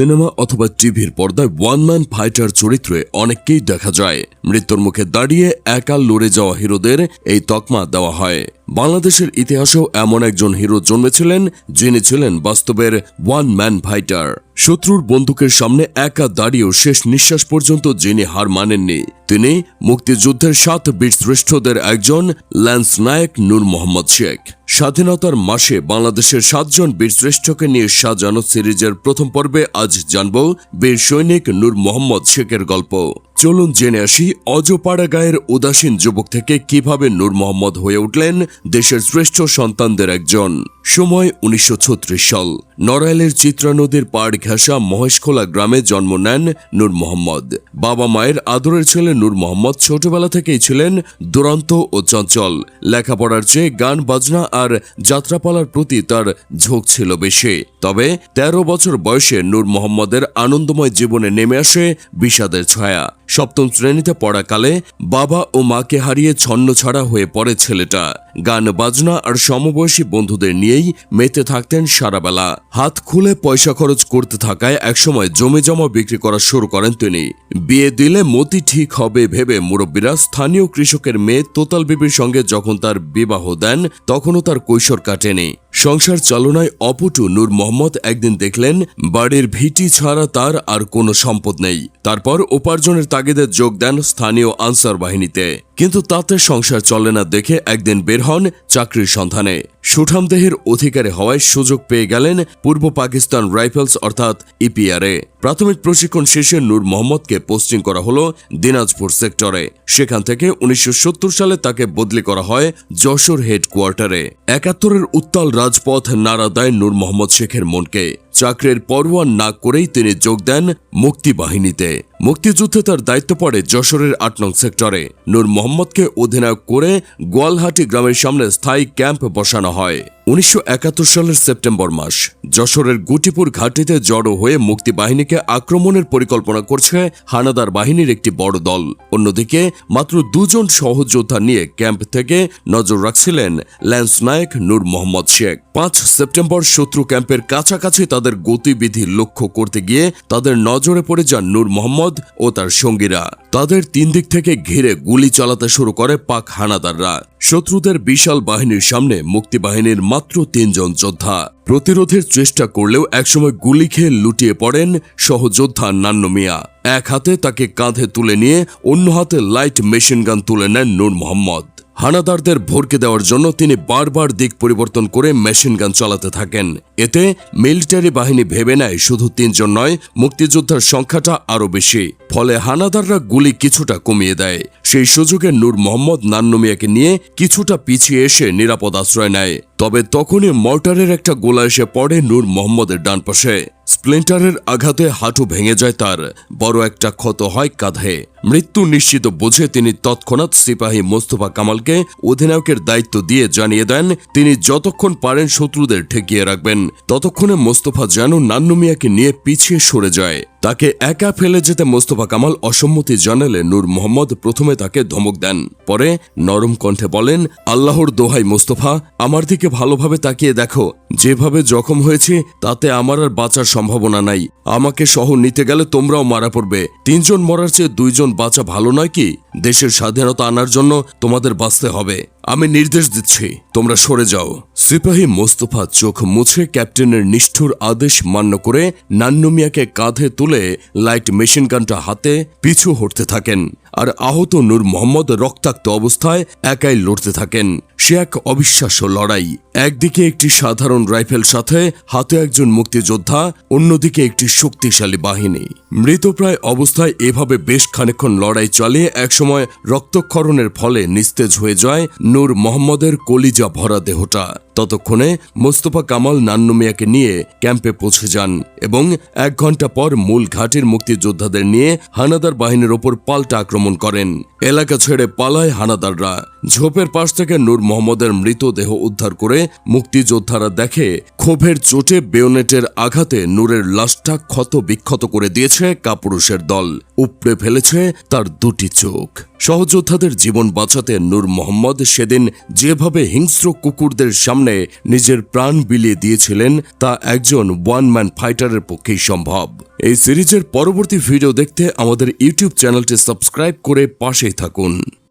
Cinema অথবা টিভির পর্দায় ওয়ান ম্যান ফাইটার চরিত্রে অনেককেই দেখা যায়। মৃত্যুর মুখে দাঁড়িয়ে একা লড়ে যাওয়া হিরোদের এই তকমা দেওয়া হয়। বাংলাদেশের ইতিহাসেও এমন একজন হিরো জন্মেছিলেন, যিনি ছিলেন বাস্তবের ওয়ান ম্যান ফাইটার শত্রুর বন্দুকের সামনে একা দাঁড়িয়েও শেষ নিঃশ্বাস পর্যন্ত যিনি হার মানেননি। তিনি মুক্তিযুদ্ধের সাত বীরশ্রেষ্ঠদের একজন ল্যান্স নায়ক নূর মোহাম্মদ শেখ। স্বাধীনতার মাসে বাংলাদেশের সাতজন বীরশ্রেষ্ঠকে নিয়ে সাজানো সিরিজের প্রথম পর্বে আজ জানব বীর সৈনিক নূর মোহাম্মদ শেখের গল্প। চলুন জেনে আসি অজপাড়া গায়ের উদাসীন যুবক থেকে কীভাবে নূর মোহাম্মদ হয়ে উঠলেন দেশের শ্রেষ্ঠ সন্তানদের একজন। সময় উনিশশো ছত্রিশ সাল। নড়াইলের চিত্রা নদীর পাড় ঘেঁষা মহেশখোলা গ্রামে জন্ম নেন নূর মোহাম্মদ। বাবা মায়ের আদরের ছেলে নূর মোহাম্মদ ছোটবেলা থেকেই ছিলেন দুরন্ত ও চঞ্চল। লেখাপড়ার চেয়ে গান, বাজনা আর যাত্রাপালার প্রতি তার ঝোঁক ছিল বেশি। তবে ১৩ বছর বয়সে নূর মোহাম্মদের আনন্দময় জীবনে নেমে আসে বিষাদের ছায়া। সপ্তম শ্রেণীতে পড়াকালে বাবা ও মাকে হারিয়ে ছন্নছাড়া হয়ে পড়ে ছেলেটা। গান, বাজনা আর সমবয়সী বন্ধুদের নিয়েই মেতে থাকতেন সারাবেলা। হাত খুলে পয়সা খরচ করতে থাকায় একসময় জমি জমা বিক্রি করা শুরু করেন তিনি। বিয়ে দিলে মতি ঠিক হবে ভেবে মুরব্বীরা স্থানীয় কৃষকের মেয়ে তোতাল বিবির সঙ্গে যখন তার বিবাহ দেন, তখনও তার কৈশোর কাটেনি। সংসার চালনায় অপটু নূর মোহাম্মদ একদিন দেখলেন, বাড়ির ভিটি ছাড়া তার আর কোনো সম্পদ নেই। তারপর উপার্জনের তাগিদে যোগ দেন স্থানীয় আনসার বাহিনীতে। কিন্তু তাতে সংসার চলে না দেখে একদিন বের হন চাকরির সন্ধানে। সুঠাম দেহের অধিকারী হওয়ায় সুযোগ পেয়ে গেলেন পূর্ব পাকিস্তান রাইফেলস অর্থাৎ ইপিআরে। প্রাথমিক প্রশিক্ষণ শেষে নূর মোহাম্মদকে পোস্টিং করা হলো দিনাজপুর সেক্টরে। সেখান থেকে উনিশশো সত্তর সালে তাকে বদলি করা হয় যশোর হেডকোয়ার্টারে। একাত্তরের উত্তাল রাজপথ নাড়া দেয় নূর মোহাম্মদ শেখের মনকে। চাকরির পরোয়ান না করেই তিনি যোগ দেন মুক্তি বাহিনীতে মুক্তিযুদ্ধে তার দায়িত্ব পড়ে যশোরের আট নং সেক্টরে। নূর মোহাম্মদকে অধিনায়ক করে গোয়ালহাটি গ্রামের সামনে স্থায়ী ক্যাম্প বসানো হয়। উনিশশো একাত্তর সালের সেপ্টেম্বর মাস, যশোরের গুটিপুর ঘাটিতে জড়ো হয়ে মুক্তিবাহিনীকে আক্রমণের পরিকল্পনা করছে হানাদার বাহিনীর একটি বড় দল। অন্যদিকে, মাত্র দুজন সহযোদ্ধা নিয়ে ক্যাম্প থেকে নজর রাখছিলেন ল্যান্স নায়ক নূর মোহাম্মদ শেখ। পাঁচ সেপ্টেম্বর শত্রু ক্যাম্পের কাছাকাছি তাদের গতিবিধি লক্ষ্য করতে গিয়ে তাদের নজরে পড়ে যান নূর মোহাম্মদ ও তার সঙ্গীরা। তাদের তিন দিক থেকে ঘিরে গুলি চালাতে শুরু করে পাক হানাদাররা। শত্রুদের বিশাল বাহিনীর সামনে মুক্তিবাহিনীর মাত্র তিনজন যোদ্ধা। প্রতিরোধের চেষ্টা করলেও একসময় গুলি খেয়ে লুটিয়ে পড়েন সহযোদ্ধা নান্ন মিয়া। এক হাতে তাকে কাঁধে তুলে নিয়ে অন্য হাতে লাইট মেশিন গান তুলে নেন নূর মোহাম্মদ। হানাদারদের ভরকে দেওয়ার জন্য তিনি বারবার দিক পরিবর্তন করে মেশিন গান চালাতে থাকেন। এতে মিলিটারি বাহিনী ভেবে নেয় শুধু তিনজন নয়, মুক্তিযোদ্ধার সংখ্যাটা আরও বেশি। ফলে হানাদাররা গুলি কিছুটা কমিয়ে দেয়। সেই সুযোগে নূর মোহাম্মদ নান্নমিয়াকে নিয়ে কিছুটা পিছিয়ে এসে নিরাপদ আশ্রয় নেয়। তবে তখনই মর্টারের একটা গোলা এসে পড়ে নূর মোহাম্মদের ডান পাশে। স্প্লিন্টারের আঘাতে হাঁটু ভেঙে যায় তার। বড় একটা ক্ষত হয় কাঁধে। মৃত্যু নিশ্চিত বুঝে তিনি তৎক্ষণাৎ সিপাহী মোস্তফা কামালকে অধিনায়কের দায়িত্ব দিয়ে জানিয়ে দেন, তিনি যতক্ষণ পারেন শত্রুদের ঠেকিয়ে রাখবেন। ততক্ষণে মোস্তফা যেন নান্নমিয়াকে নিয়ে পিছিয়ে সরে যায়। তাকে একা ফেলে যেতে মোস্তফা কামাল অসম্মতি জানালে নূর মোহাম্মদ প্রথমে তাকে ধমক দেন। পরে নরম কণ্ঠে বলেন, আল্লাহর দোহাই মোস্তফা, আমার দিকে ভালোভাবে তাকিয়ে দেখো। যেভাবে জখম হয়েছে, তাতে আমার আর বাঁচার সম্ভাবনা নাই। আমাকে সহ নিতে গেলে তোমরাও মারা পড়বে। তিনজন মরার চেয়ে দুইজন বাঁচা ভালো নয় কি? দেশের স্বাধীনতা আনার জন্য তোমাদের বাঁচতে হবে। আমি নির্দেশ দিচ্ছি, তোমরা সরে যাও। সিপাহী মোস্তফা চোখ মুছে ক্যাপ্টেনের নিষ্ঠুর আদেশ মান্য করে নান্নমিয়াকে কাঁধে তুলে লাইট মেশিন গানটা হাতে পিছু হটতে থাকেন। আর আহত নূর মোহাম্মদ রক্তাক্ত অবস্থায় একাই লড়তে থাকেন। সে এক অবিশ্বাস্য লড়াই। একদিকে একটি সাধারণ রাইফেল সাথে হাতে একজন মুক্তিযোদ্ধা, অন্যদিকে একটি শক্তিশালী বাহিনী। মৃতপ্রায় অবস্থায় এভাবে বেশ খানিক্ষণ লড়াই চালিয়ে একসময় রক্তক্ষরণের ফলে নিস্তেজ হয়ে যায় নূর মোহাম্মদের কলিজা ভরা দেহটা। ততক্ষণে মোস্তফা কামাল নান্নমিয়াকে নিয়ে ক্যাম্পে পৌঁছে যান এবং এক ঘণ্টা পর মূল ঘাটির মুক্তিযোদ্ধাদের নিয়ে হানাদার বাহিনীর ওপর পাল্টা আক্রমণ করেন। এলাকা ছেড়ে পালায় হানাদাররা। ঝোপের পাশ থেকে নূর মোহাম্মদের মৃতদেহ উদ্ধার করে মুক্তিযোদ্ধারা দেখে ক্ষোভের চোটে বেয়নেটের আঘাতে নূরের লাশটা ক্ষত বিক্ষত করে দিয়েছে কাপুরুষের দল। উপড়ে ফেলেছে তার দুটি চোখ। সহযোদ্ধাদের জীবন বাঁচাতে নূর মোহাম্মদ সেদিন যেভাবে হিংস্র কুকুরদের সামনে নিজের প্রাণ বিলিয়ে দিয়েছিলেন, তা একজন ওয়ান ম্যান ফাইটারের পক্ষেই সম্ভব। এই সিরিজের পরবর্তী ভিডিও দেখতে আমাদের ইউটিউব চ্যানেলটি সাবস্ক্রাইব করে পাশেই থাকুন।